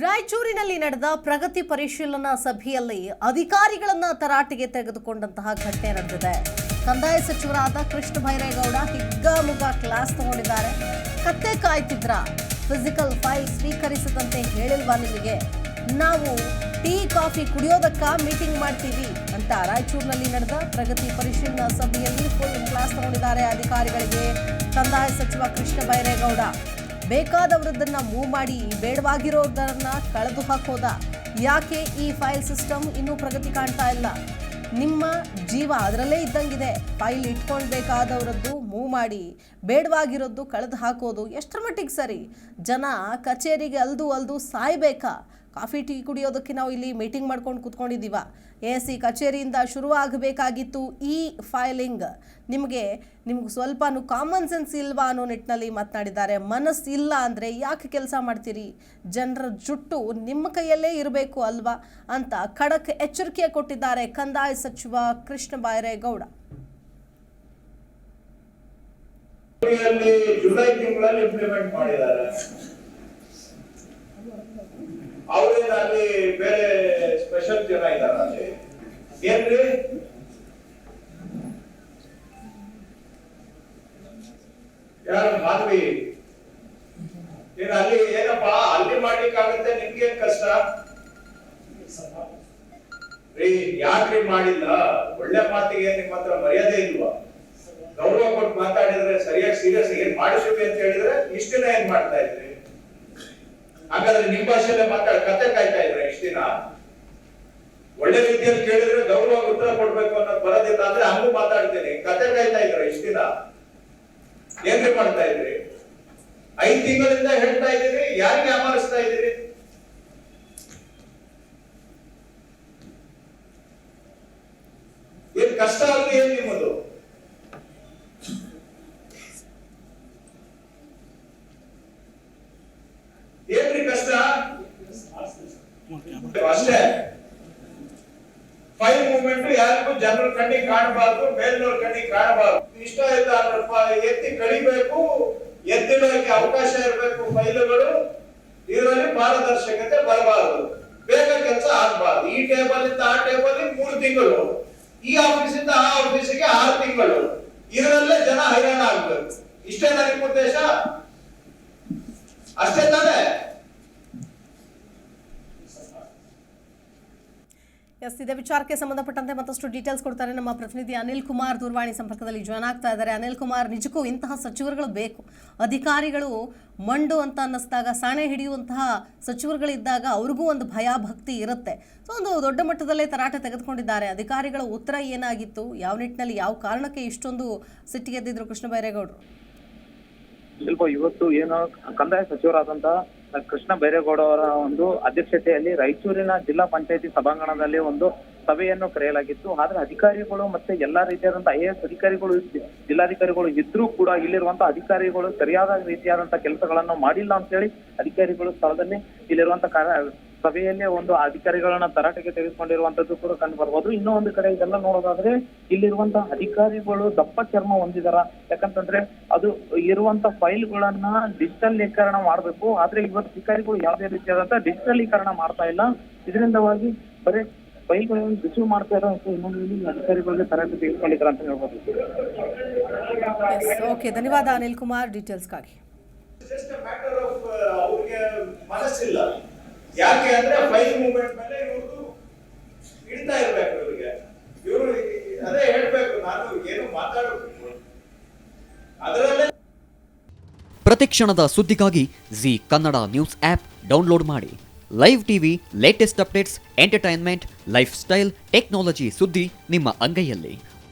ರಾಯಚೂರಿನಲ್ಲಿ ನಡೆದ ಪ್ರಗತಿ ಪರಿಶೀಲನಾ ಸಭೆಯಲ್ಲಿ ಅಧಿಕಾರಿಗಳನ್ನ ತರಾಟೆಗೆ ತೆಗೆದುಕೊಂಡಂತಹ ಘಟನೆ ನಡೆದಿದೆ. ಕಂದಾಯ ಸಚಿವರಾದ ಕೃಷ್ಣ ಬೈರೇಗೌಡ ಹಿಗ್ಗಾಮುಗ್ಗ ಕ್ಲಾಸ್ ತಗೊಂಡಿದ್ದಾರೆ. ಕತ್ತೆ ಕಾಯ್ತಿದ್ರ ಫಿಸಿಕಲ್ ಫೈಲ್ ಸ್ವೀಕರಿಸದಂತೆ ಹೇಳಿಲ್ವಾ ನಿಮಗೆ? ನಾವು ಟೀ, ಕಾಫಿ ಕುಡಿಯೋದಕ್ಕ ಮೀಟಿಂಗ್ ಮಾಡ್ತೀವಿ ಅಂತ ರಾಯಚೂರಿನಲ್ಲಿ ನಡೆದ ಪ್ರಗತಿ ಪರಿಶೀಲನಾ ಸಭೆಯಲ್ಲಿ ಫುಲ್ ಕ್ಲಾಸ್ ತಗೊಂಡಿದ್ದಾರೆ ಅಧಿಕಾರಿಗಳಿಗೆ. ಕಂದಾಯ ಸಚಿವ ಕೃಷ್ಣ ಬೈರೇಗೌಡ ಬೇಕಾದವರದನ್ನ ಮೂವ್ ಮಾಡಿ ಬೇಡವಾಗಿರೋದನ್ನ ಕಳೆದು ಹಾಕೋದ. ಯಾಕೆ ಈ ಫೈಲ್ ಸಿಸ್ಟಮ್ ಇನ್ನೂ ಪ್ರಗತಿ ಕಾಣ್ತಾ ಇಲ್ಲ? ನಿಮ್ಮ ಜೀವ ಅದರಲ್ಲೇ ಇದ್ದಂಗಿದೆ. ಫೈಲ್ ಇಟ್ಕೊಳ್ಬೇಕಾದವರದ್ದು ಮೂವ್ ಮಾಡಿ ಬೇಡವಾಗಿರೋದು ಕಳೆದು ಹಾಕೋದು ಎಷ್ಟರ ಮಟ್ಟಿಗೆ ಸರಿ? ಜನ ಕಚೇರಿಗೆ ಅಲ್ದು ಅಲ್ದು ಸಾಯ್ಬೇಕಾ? ಕಾಫಿ ಟೀ ಕುಡಿಯೋದಕ್ಕೆ ನಾವು ಇಲ್ಲಿ ಮೀಟಿಂಗ್ ಮಾಡ್ಕೊಂಡು ಕೂತ್ಕೊಂಡಿದ್ದೀವ. ಎ ಸಿ ಕಚೇರಿಯಿಂದ ಶುರುವಾಗಬೇಕಾಗಿತ್ತು ಈ ಫೈಲಿಂಗ್. ನಿಮಗೆ, ನಿಮ್ಗೆ ಸ್ವಲ್ಪನೂ ಕಾಮನ್ ಸೆನ್ಸ್ ಇಲ್ವಾ ಅನ್ನೋ ನಿಟ್ಟಿನಲ್ಲಿ ಮಾತನಾಡಿದ್ದಾರೆ. ಮನಸ್ಸು ಇಲ್ಲ ಅಂದರೆ ಯಾಕೆ ಕೆಲಸ ಮಾಡ್ತೀರಿ? ಜನರ ಜುಟ್ಟು ನಿಮ್ಮ ಕೈಯಲ್ಲೇ ಇರಬೇಕು ಅಲ್ವಾ ಅಂತ ಖಡಕ್ ಎಚ್ಚರಿಕೆ ಕೊಟ್ಟಿದ್ದಾರೆ ಕಂದಾಯ ಸಚಿವ ಕೃಷ್ಣ ಬೈರೇಗೌಡ ಜುಲೈ ತಿಂಗಳಲ್ಲಿ ಇಂಪ್ಲಿಮೆಂಟ್ ಮಾಡಿದ್ದಾರೆ ಅವರಿಂದ ಅಲ್ಲಿ ಬೇರೆ ಸ್ಪೆಷಲ್ ಜನ ಇದಾರ ಅಲ್ಲಿ ಏನ್ರಿ? ಯಾರು ಮಾಧವಿ? ಏನ್ ಅಲ್ಲಿ ಏನಪ್ಪಾ? ಅಲ್ಲಿ ಮಾಡ್ಲಿಕ್ಕಾಗತ್ತೆ ನಿಮ್ಗೆ ಕಷ್ಟ? ಯಾಕ್ರಿ ಮಾಡಿಲ್ಲ? ಒಳ್ಳೆ ಮಾತಿಗೆ ನಿಮ್ಮ ಹತ್ರ ಮರ್ಯಾದೆ ಇಲ್ವಾ? ಗೌರವ ಕೊಟ್ಟು ಮಾತಾಡಿದ್ರೆ ಸರಿಯಾಗಿ ಸೀರಿಯಸ್ ಏನ್ ಮಾಡಿಸಿದ್ವಿ ಅಂತ ಹೇಳಿದ್ರೆ ಇಷ್ಟ ದಿನ ಏನ್ ಮಾಡ್ತಾ ಇದ್ರಿ? ಹಾಗಾದ್ರೆ ನಿಮ್ ಭಾಷೆಯಲ್ಲೇ ಮಾತಾಡ, ಕತೆ ಕಾಯ್ತಾ ಇದ್ರೆ ಇಷ್ಟ ದಿನ? ಒಳ್ಳೆ ರೀತಿಯಲ್ಲಿ ಕೇಳಿದ್ರೆ ಗೌರವ ಉತ್ತರ ಕೊಡ್ಬೇಕು ಅನ್ನೋದು ಬರೋದಿಲ್ಲ ಅಂದ್ರೆ ಹಂಗೂ ಮಾತಾಡ್ತೀನಿ. ಕತೆ ಕಾಯ್ತಾ ಇದ್ರ ಇಷ್ಟ ದಿನ. ಏನ್ರಿ ಮಾಡ್ತಾ ಇದ್ರಿ? ಐದ್ ತಿಂಗಳಿಂದ ಹೇಳ್ತಾ ಇದ್ದೀರಿ ಯಾರಿಗೆ ಅಮಾರಿಸ್ತಾ ಇದ್ದೀರಿ? ಏನ್ ಕಷ್ಟ ಆಗಿ ಏನ್ ನಿಮ್ಮದು? ಏನ್ರಿ ಕಷ್ಟ? ಅಷ್ಟೇ. ಫೈವ್ ಮೂವ್ಮೆಂಟ್ ಯಾರಿಗೂ ಜನರ ಕಣ್ಣಿಗೆ ಕಾಣಬಾರ್ದು ಮೇಲ್ನವ್ರ ಕಣ್ಣಿಗೆ ಕಾಣಬಾರ್ದು. ಇಷ್ಟ ಇಲ್ಲ ಎತ್ತಿ ಕಳಿಬೇಕು ಎತ್ತಿಡೋಕೆ ಅವಕಾಶ ಇರಬೇಕು ಫೈಲುಗಳು ಇದರಲ್ಲಿ ಪಾರದರ್ಶಕತೆ ಬರಬಾರದು. ಬೇಗ ಕೆಲಸ ಆಗಬಾರ್ದು. ಈ ಟೇಬಲ್ ಇಂದ ಆ ಟೇಬಲ್ ಮೂರು ತಿಂಗಳು. ಈ ಆಫೀಸ್ ಇಂದ ಆ ಆಫೀಸಿಗೆ ಆರು ತಿಂಗಳು. ಇದರಲ್ಲೇ ಜನ ಹೈರಾಣ ಆಗ್ಬೇಕು. ಇಷ್ಟೇ ನನಗೆ ಉದ್ದೇಶ? ಅಷ್ಟೇ ತಾನೇ. ಎಸ್ ವಿಚಾರಕ್ಕೆ ಸಂಬಂಧಪಟ್ಟಂತೆ ಮತ್ತಷ್ಟು ಡೀಟೇಲ್ಸ್ ಕೊಡ್ತಾರೆ ನಮ್ಮ ಪ್ರತಿನಿಧಿ ಅನಿಲ್ ಕುಮಾರ್ ದೂರವಾಣಿ ಸಂಪರ್ಕದಲ್ಲಿ ಜಾಯ್ನ್ ಆಗ್ತಾ ಇದ್ದಾರೆ. ಅನಿಲ್ ಕುಮಾರ್, ನಿಜಕ್ಕೂ ಇಂತಹ ಸಚಿವರುಗಳು ಬೇಕು. ಅಧಿಕಾರಿಗಳು ಮಂಡು ಅಂತ ಅನ್ನಿಸಿದಾಗ, ಸಾಣೆ ಹಿಡಿಯುವಂತಹ ಸಚಿವರುಗಳಿದ್ದಾಗ ಅವ್ರಿಗೂ ಒಂದು ಭಯಭಕ್ತಿ ಇರುತ್ತೆ. ಸೊ ಒಂದು ದೊಡ್ಡ ಮಟ್ಟದಲ್ಲೇ ತರಾಟೆ ತೆಗೆದುಕೊಂಡಿದ್ದಾರೆ. ಅಧಿಕಾರಿಗಳ ಉತ್ತರ ಏನಾಗಿತ್ತು? ಯಾವ ನಿಟ್ಟಿನಲ್ಲಿ ಯಾವ ಕಾರಣಕ್ಕೆ ಇಷ್ಟೊಂದು ಸಿಟ್ಟಿಗೆದ್ದಿದ್ರು ಕೃಷ್ಣ ಬೈರೇಗೌಡರು? ಇವತ್ತು ಏನು ಕಂದಾಯ ಸಚಿವರಾದಂತ ಕೃಷ್ಣ ಬೈರೇಗೌಡ ಅವರ ಒಂದು ಅಧ್ಯಕ್ಷತೆಯಲ್ಲಿ ರಾಯಚೂರಿನ ಜಿಲ್ಲಾ ಪಂಚಾಯತಿ ಸಭಾಂಗಣದಲ್ಲಿ ಒಂದು ಸಭೆಯನ್ನು ಕರೆಯಲಾಗಿತ್ತು. ಆದ್ರೆ ಅಧಿಕಾರಿಗಳು ಮತ್ತೆ ಎಲ್ಲಾ ರೀತಿಯಾದಂತಹ ಐ ಎಸ್ ಅಧಿಕಾರಿಗಳು ಜಿಲ್ಲಾಧಿಕಾರಿಗಳು ಇದ್ರೂ ಕೂಡ ಇಲ್ಲಿರುವಂತಹ ಅಧಿಕಾರಿಗಳು ಸರಿಯಾದ ರೀತಿಯಾದಂತಹ ಕೆಲಸಗಳನ್ನು ಮಾಡಿಲ್ಲ ಅಂತ ಹೇಳಿ ಅಧಿಕಾರಿಗಳು ಸ್ಥಳದಲ್ಲಿ ಇಲ್ಲಿರುವಂತಹ ಸಭೆಯಲ್ಲೇ ಒಂದು ಅಧಿಕಾರಿಗಳನ್ನ ತರಾಟೆಗೆ ತೆಗೆದುಕೊಂಡಿರುವಂತದ್ದು ಕೂಡ ಕಂಡು ಬರ್ಬೋದು ಇನ್ನೂ ಒಂದು ಕಡೆ ಇದೆಲ್ಲ ನೋಡೋದಾದ್ರೆ ಇಲ್ಲಿರುವಂತಹ ಅಧಿಕಾರಿಗಳು ದಪ್ಪ ಚರ್ಮ ಹೊಂದಿದಾರ. ಯಾಕಂತಂದ್ರೆ ಅದು ಇರುವಂತ ಫೈಲ್ಗಳನ್ನ ಡಿಜಿಟಲೀಕರಣ ಮಾಡ್ಬೇಕು. ಆದ್ರೆ ಇವತ್ತು ಅಧಿಕಾರಿಗಳು ಯಾವುದೇ ರೀತಿಯಾದಂತಹ ಡಿಜಿಟಲೀಕರಣ ಮಾಡ್ತಾ ಇಲ್ಲ. ಇದರಿಂದವಾಗಿ ಬರೀ ಫೈಲ್ಗಳನ್ನು ರಿಸೀವ್ ಮಾಡ್ತಾ ಇರೋ ಇನ್ನೊಂದು ಅಧಿಕಾರಿಗಳಿಗೆ ತರಬೇತಿ ತೆಗೆದುಕೊಂಡಿದ್ದಾರೆ ಅಂತ ಹೇಳ್ಬೋದು. ಓಕೆ ಧನ್ಯವಾದ ಅನಿಲ್ ಕುಮಾರ್ ಡೀಟೇಲ್ಸ್ಗಾಗಿ ಯಾಕೆ ಅಂದ್ರೆ ಫೈಲ್ ಮೂವ್ಮೆಂಟ್ ಮೇಲೆ ಇವ್ರದ್ದು ಇಡ್ತಾ ಇರ್ಬೇಕು ಇವರಿಗೆ. ಇವರು ಅದೇ ಹೇಳ್ಬೇಕು, ನಾನು ಏನು ಮಾತಾಡಬೇಕು ಅದರಲ್ಲೇ ಪ್ರತಿಕ್ಷಣದ ಸುದ್ದಿಗಾಗಿ Zee Kannada news app download ಮಾಡಿ. Live TV latest updates entertainment lifestyle technology ಸುದ್ದಿ ನಿಮ್ಮ ಅಂಗೈಯಲ್ಲಿ.